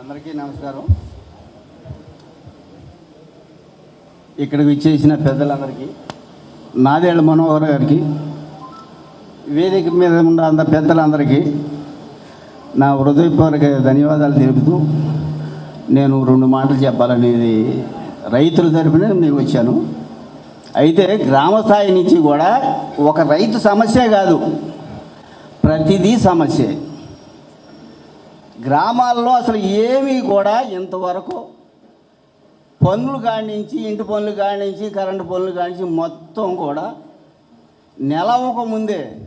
అందరికీ నమస్కారం. ఇక్కడికి విచ్చేసిన పెద్దలందరికీ నాదేళ్ళ మనోహర్ గారికి వేదిక మీద ఉన్న అంత పెద్దలందరికీ నా హృదయపూర్వక ధన్యవాదాలు తెలుపుతూ నేను రెండు మాటలు చెప్పాలనేది రైతుల తరపున నేను వచ్చాను. అయితే గ్రామ స్థాయి నుంచి కూడా ఒక రైతు సమస్య కాదు ప్రతిదీ సమస్యే. గ్రామాల్లో అసలు ఏమీ కూడా ఇంతవరకు పనులు కానించి ఇంటి పనులు కానించి కరెంటు పనులు కానించి మొత్తం కూడా నెలవక ముందే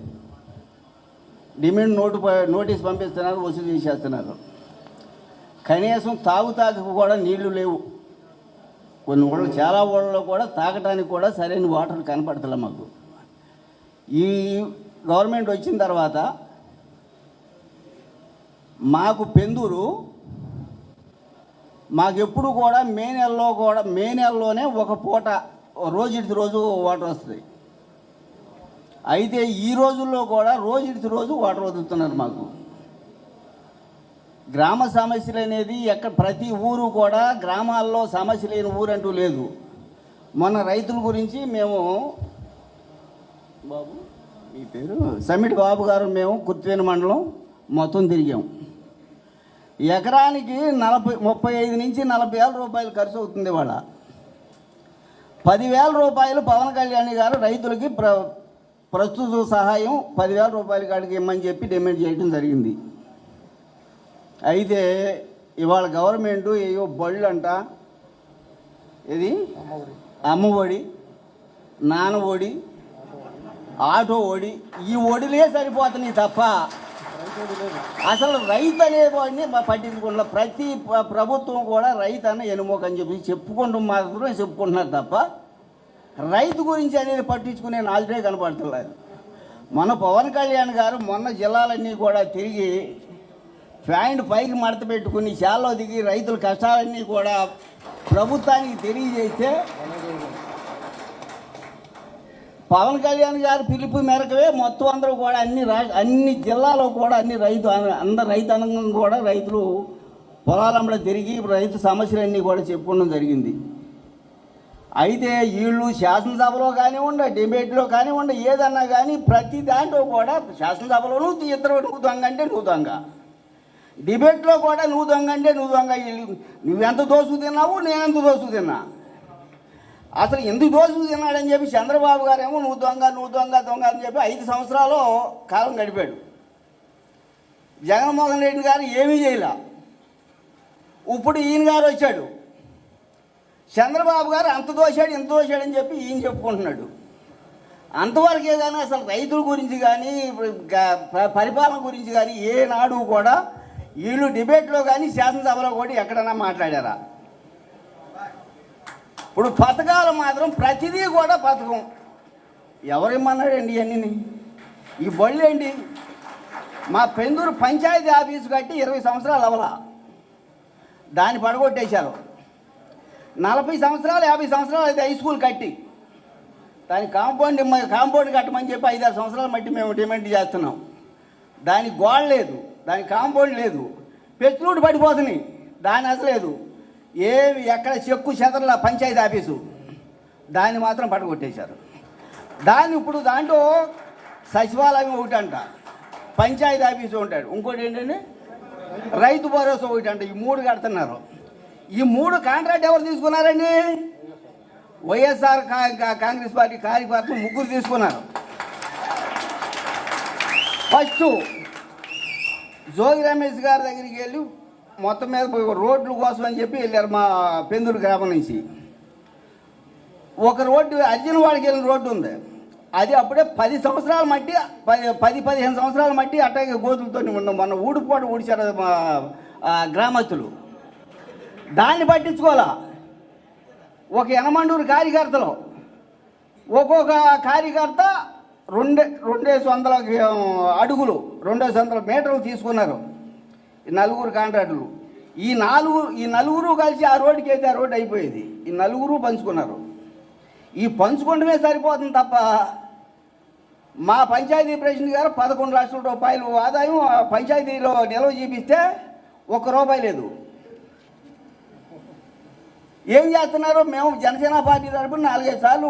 డిమాండ్ నోటు ప- నోటీస్ పంపిస్తున్నారు వసూలు చేసేస్తున్నారు. కనీసం తాగుతాకు కూడా నీళ్ళు లేవు. కొన్ని ఊళ్ళో చాలా ఊళ్ళలో కూడా తాగటానికి కూడా సరైన వాటర్ కనపడతలే మాకు. ఈ గవర్నమెంట్ వచ్చిన తర్వాత మాకు పెందూరు మాకెప్పుడు కూడా మే నెలలో కూడా మే నెలలోనే ఒక పూట రోజు రోజు వాటర్ వస్తుంది. అయితే ఈ రోజుల్లో కూడా రోజు రోజు వాటర్ వదులుతున్నారు మాకు. గ్రామ సమస్యలు అనేది ఎక్కడ ప్రతి ఊరు కూడా గ్రామాల్లో సమస్య లేని ఊరంటూ లేదు. మొన్న రైతుల గురించి మేము బాబు మీ పేరు? సమిట్ బాబు గారు మేము కుర్తివేని మండలం మొత్తం తిరిగాం. ఎకరానికి నలభై ముప్పై ఐదు నుంచి నలభై వేల రూపాయలు ఖర్చు అవుతుంది వాళ్ళ పదివేల రూపాయలు పవన్ కళ్యాణ్ గారు రైతులకి ప్ర ప్రస్తుత సహాయం పదివేల రూపాయల కాడికి ఇమ్మని చెప్పి డిమాండ్ చేయడం జరిగింది. అయితే ఇవాళ గవర్నమెంట్ ఏవో బళ్ళు అంట ఇది అమ్మఒడి నాన్న ఒడి ఆటో ఒడి ఈ ఒడిలే సరిపోతున్నాయి తప్ప అసలు రైతు అనేవాడిని మా పట్టించుకున్న ప్రతి ప్రభుత్వం కూడా రైతు అన్న ఎనుమోక అని చెప్పి చెప్పుకుంటూ మాత్రమే చెప్పుకుంటున్నారు తప్ప రైతు గురించి అనేది పట్టించుకునే నాలుగే కనపడతలేదు మన పవన్ కళ్యాణ్ గారు మొన్న జిల్లాలన్నీ కూడా తిరిగి ప్యాంట్ పైకి మడత పెట్టుకుని శాలలో దిగి రైతుల కష్టాలన్నీ కూడా ప్రభుత్వానికి తెలియజేస్తే పవన్ కళ్యాణ్ గారు పిలుపు మేరకవే మొత్తం అందరూ కూడా అన్ని రా అన్ని జిల్లాలో కూడా అన్ని రైతు అందరు రైతాంగం కూడా రైతులు పొలాలంబడ తిరిగి రైతు సమస్యలన్నీ కూడా చెప్పుకోవడం జరిగింది. అయితే వీళ్ళు శాసనసభలో కానివ్వండి డిబేట్లో కానివ్వండి ఏదన్నా కానీ ప్రతి దాంట్లో కూడా శాసనసభలోనూ ఇద్దరు నువ్వు దొంగ అంటే నువ్వు దొంగ. డిబేట్లో కూడా నువ్వు దొంగ అంటే నువ్వు దొంగ. నువ్వెంత దోసు తిన్నావు నేనెంత దోసు తిన్నా. అసలు ఎందుకు దోషం తిన్నాడని చెప్పి చంద్రబాబు గారు ఏమో నువ్వు దొంగ నువ్వు దొంగ దొంగ అని చెప్పి ఐదు సంవత్సరాలు కాలం గడిపాడు. జగన్మోహన్ రెడ్డి గారు ఏమీ చేయలే. ఇప్పుడు ఈయన గారు వచ్చాడు. చంద్రబాబు గారు అంత దోశాడు ఇంత దోశాడు అని చెప్పి ఈయన చెప్పుకుంటున్నాడు. అంతవరకే కానీ అసలు రైతుల గురించి కానీ పరిపాలన గురించి కానీ ఏనాడు కూడా వీళ్ళు డిబేట్లో కానీ శాసనసభలో కూడా ఎక్కడైనా మాట్లాడారా? ఇప్పుడు పథకాలు మాత్రం ప్రతిదీ కూడా పథకం ఎవరేమన్నాడండి ఇవన్నీ ఈ బళ్ళు ఏంటి మా పెందూరు పంచాయతీ ఆఫీసు కట్టి ఇరవై సంవత్సరాలు అవలా దాన్ని పడగొట్టేశారు. నలభై సంవత్సరాలు యాభై సంవత్సరాలు అయితే హై స్కూల్ కట్టి. దాని కాంపౌండ్ ఇమ్మ- కాంపౌండ్ కట్టమని చెప్పి ఐదారు సంవత్సరాలు మట్టి మేము డిమాండ్ చేస్తున్నాం. దానికి గోడ లేదు దానికి కాంపౌండ్ లేదు. పెచ్చులూటు పడిపోతున్నాయి. దాని అసలు లేదు. ఏమి ఎక్కడ చెక్కు చెదరల పంచాయతీ ఆఫీసు? దాన్ని మాత్రం పడగొట్టేశారు. దాన్ని ఇప్పుడు దాంట్లో సచివాలయం ఒకటి అంట పంచాయతీ ఆఫీసు ఉంటాడు. ఇంకోటి ఏంటంటే రైతు భరోసా ఒకటి అంట ఈ మూడు కడుతున్నారు. ఈ మూడు కాంట్రాక్ట్ ఎవరు తీసుకున్నారండి? వైఎస్ఆర్ కా- కా- కాంగ్రెస్ పార్టీ కార్యకర్తలు ముగ్గురు తీసుకున్నారు. ఫస్ట్ జోగి రమేష్ గారి దగ్గరికి వెళ్ళి. మొత్తం మీద రోడ్లు రోడ్ల కోసం అని చెప్పి వెళ్ళారు మా పెందూరు గ్రామం నుంచి. ఒక రోడ్డు అర్జునవాడికి వెళ్ళిన రోడ్డు ఉంది. అది అప్పుడే పది సంవత్సరాల మట్టి పది పది పదిహేను సంవత్సరాల మట్టి అట్టాగే గోతులతో ఉన్నాం మొన్న ఊడిపోటు ఊడిచారు మా గ్రామస్తులు. దాన్ని పట్టించుకోవాలా? ఒక యనమండూరు కార్యకర్తలు. ఒక్కొక్క కార్యకర్త రెండే రెండేసి వందల అడుగులు రెండేసి వందల మీటర్లు తీసుకున్నారు. నలుగురు కాంట్రాక్టులు ఈ నాలుగు ఈ నలుగురు కలిసి ఆ రోడ్డుకి అయితే ఆ రోడ్డు అయిపోయేది. ఈ నలుగురు పంచుకున్నారు. ఈ పంచుకోవడమే సరిపోతుంది తప్ప మా పంచాయతీ ప్రెసిడెంట్ గారు పదకొండు లక్షల రూపాయలు ఆదాయం ఆ పంచాయతీలో నిల్వ చూపిస్తే ఒక్క రూపాయి లేదు. ఏం చేస్తున్నారు? మేము జనసేన పార్టీ తరపున నాలుగైదు సార్లు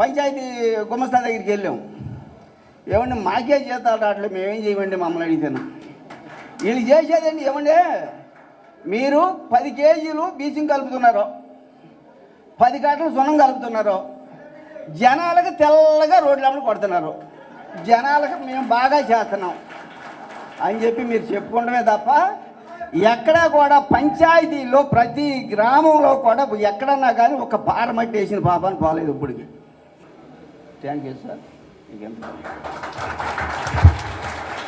పంచాయతీ గుమస్తా దగ్గరికి వెళ్ళాం. ఏమండి మాకే జీతాలు రావట్లేదు మేమేం చేయమండి మమ్మల్ని అడిగితేనా? వీళ్ళు చేసేదండి ఏమండే మీరు పది కేజీలు బీచింగ్ కలుపుతున్నారు. పది గంటలు సున్నం కలుపుతున్నారు. జనాలకు తెల్లగా రోడ్లమ్మలు కొడుతున్నారు. జనాలకు మేము బాగా చేస్తున్నాం అని చెప్పి మీరు చెప్పుకుంటమే తప్ప ఎక్కడా కూడా పంచాయతీలో ప్రతి గ్రామంలో కూడా ఎక్కడన్నా కానీ ఒక పారమట్టి వేసిన పాపాన్ని పోలేదు ఇప్పటికి. థ్యాంక్ యూ సార్ ఇంకెంత